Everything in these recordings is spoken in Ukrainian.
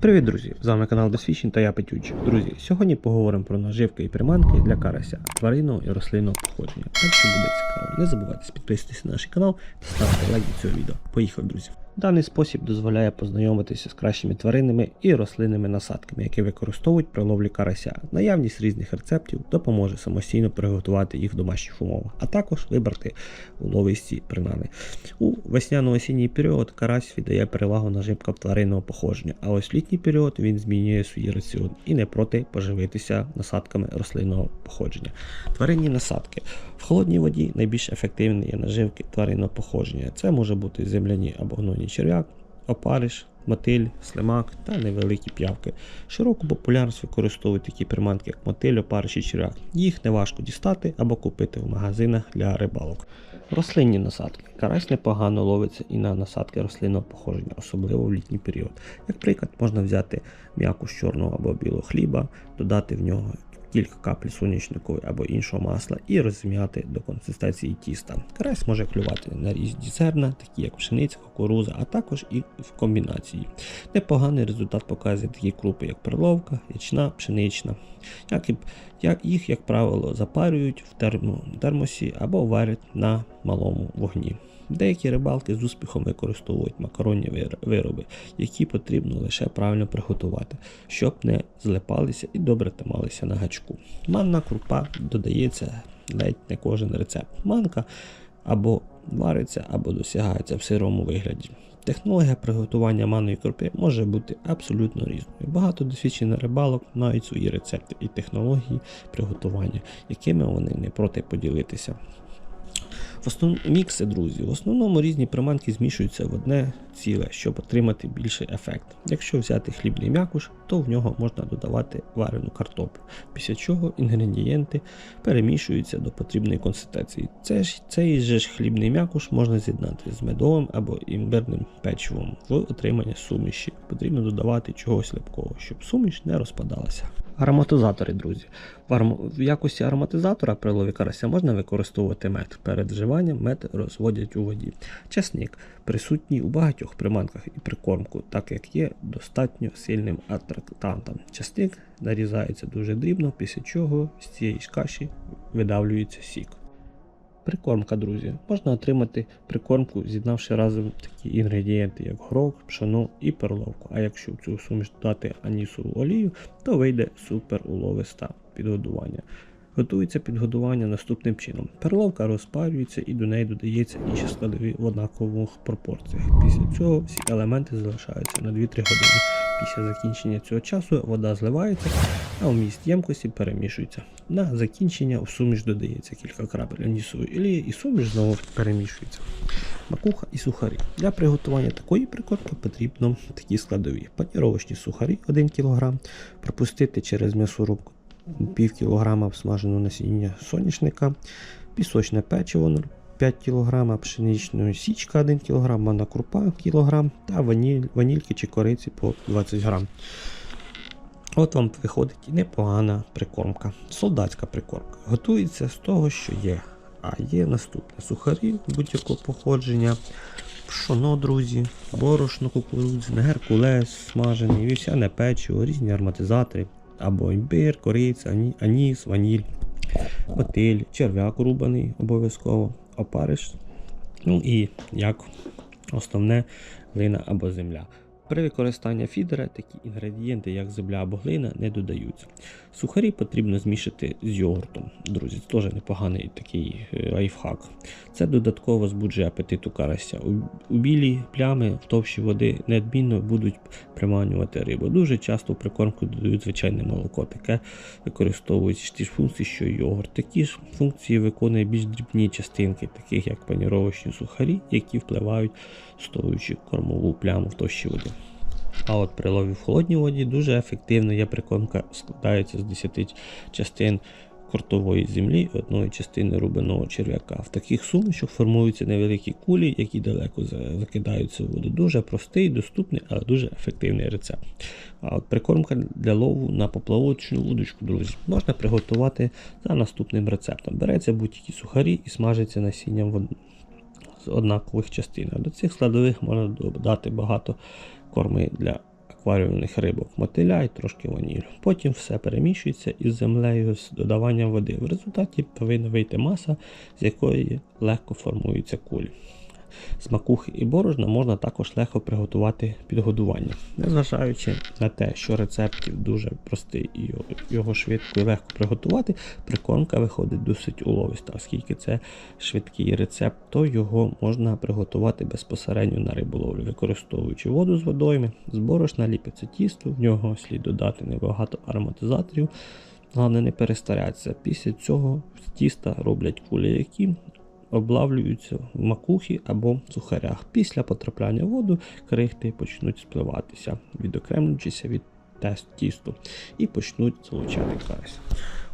Привіт, друзі! З вами канал Досвідчень та я Петюч. Друзі, сьогодні поговоримо про наживки і приманки для карася тваринного і рослинного походження. Так що буде цікаво, не забувайте підписатися на наш канал та ставити лайк до цього відео. Поїхали, друзі! Даний спосіб дозволяє познайомитися з кращими тваринними і рослинними насадками, які використовують при ловлі карася. Наявність різних рецептів допоможе самостійно приготувати їх в домашніх умовах, а також вибрати уловисті принани. У весняно-осінній період карась віддає перевагу наживкам тваринного походження, а ось в літній період він змінює свій раціон і не проти поживитися насадками рослинного походження. Тваринні насадки. В холодній воді найбільш ефективні є наживки тваринного походження. Це може бути земляні або гнойні черв'як, опариш, мотиль, слимак та невеликі п'явки. Широку популярність використовують такі приманки, як мотиль, опариш і черв'як. Їх не важко дістати або купити в магазинах для рибалок. Рослинні насадки. Карась непогано ловиться і на насадки рослинного походження, особливо в літній період. Як приклад, можна взяти м'яку з чорного або білого хліба, додати в нього кілька капель соняшникової або іншого масла і розм'яти до консистенції тіста. Карась може клювати на різні зерна, такі як пшениця, кукуруза, а також і в комбінації. Непоганий результат показує такі крупи, як перловка, ячна, пшенична. Як і, як, їх, як правило, запарюють в термо, термосі або варять на малому вогні. Деякі рибалки з успіхом використовують макаронні вироби, які потрібно лише правильно приготувати, щоб не злипалися і добре трималися на гачку. Манна крупа додається ледь не кожен рецепт. Манка або вариться, або досягається в сирому вигляді. Технологія приготування манної крупи може бути абсолютно різною. Багато досвідчених рибалок мають свої рецепти і технології приготування, якими вони не проти поділитися. В основному мікси, друзі, в основному різні приманки змішуються в одне ціле, щоб отримати більший ефект. Якщо взяти хлібний м'якуш, то в нього можна додавати варену картоплю, після чого інгредієнти перемішуються до потрібної консистенції. Це ж, цей же ж хлібний м'якуш можна з'єднати з медовим або імбирним печивом в отримання суміші. Потрібно додавати чогось липкого, щоб суміш не розпадалася. Ароматизатори, друзі. В, арм... в якості ароматизатора при лові карася можна використовувати мед. Перед вживанням мед розводять у воді. Часник присутній у багатьох приманках і прикормку, так як є достатньо сильним атрактантом. Часник нарізається дуже дрібно, після чого з цієї каші видавлюється сік. Прикормка, друзі. Можна отримати прикормку, з'єднавши разом такі інгредієнти, як горох, пшено і перловку. А якщо в цю суміш додати анісову олію, то вийде супер уловиста підгодування. Готується підгодування наступним чином. Перловка розпарюється і до неї додається інші складові в однакових пропорціях. Після цього всі елементи залишаються на 2-3 години. Після закінчення цього часу вода зливається, а вміст ємкості перемішується. На закінчення в суміш додається кілька крапель анісової олії і суміш знову перемішується. Макуха і сухарі. Для приготування такої прикормки потрібно такі складові: паніровочні сухарі 1 кг, пропустити через м'ясорубку пів кілограма обсмаженого насіння соняшника, пісочне печиво 5 кг, пшеничної січка 1 кг, манна крупа кг та ваніль, ванільки чи кориці по 20 г. От вам виходить непогана прикормка. Солдатська прикормка. Готується з того, що є. А є наступне сухарі будь-якого походження, пшоно, друзі, борошно кукурудзяне, геркулес, смажений, вівсяне печиво, різні ароматизатори, або імбир, кориця, аніс, ваніль, мотиль, черв'як рубаний обов'язково, опариш. Ну і як основне глина або земля. При використанні фідера такі інгредієнти, як земля або глина, не додаються. Сухарі потрібно змішати з йогуртом. Друзі, це теж непоганий такий е, лайфхак. Це додатково збуджує апетит у карася. У, у білі плями в товщі води неодмінно будуть приманювати рибу. Дуже часто в прикормку додають звичайне молоко, таке використовують ті ж функції, що йогурт. Такі ж функції виконує більш дрібні частинки, таких як паніровочні сухарі, які впливають, стовуючи кормову пляму в товщі води. А от при лові в холодній воді дуже ефективно є прикормка, складається з 10 частин кортової землі одної частини рубиного черв'яка. В таких сумішах формуються невеликі кулі, які далеко закидаються в воду. Дуже простий, доступний, але дуже ефективний рецепт. А от прикормка для лову на поплавочну удочку, друзі, можна приготувати за наступним рецептом. Береться будь-які сухарі і смажиться насінням в з однакових частин. До цих складових можна додати багато корми для акваріумних рибок, мотиля і трошки ванілю. Потім все перемішується із землею з додаванням води. В результаті повинна вийти маса, з якої легко формуються кулі. З макухи і борошна можна також легко приготувати підгодування. Незважаючи на те, що рецептів дуже простий і його швидко і легко приготувати, прикормка виходить досить уловиста, оскільки це швидкий рецепт, то його можна приготувати безпосередньо на риболовлю, використовуючи воду з водойми, з борошна ліпиться тісто, в нього слід додати небагато ароматизаторів. Головне не перестарятися. Після цього з тіста роблять кулі, які облавлюються в макухі або сухарях. Після потрапляння в воду крихти почнуть спливатися, відокремлюючися від тісту і почнуть залучати карась.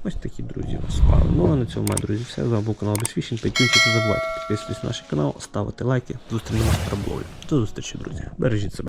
Ось такі друзі у нас. Ну а на цьому, мої друзі, все. З вами був канал Безфішінг. Петюнчик, не забувайте підписуватись на наш канал, ставити лайки. Зустрінемося з риболовлі. До зустрічі, друзі. Бережіть себе.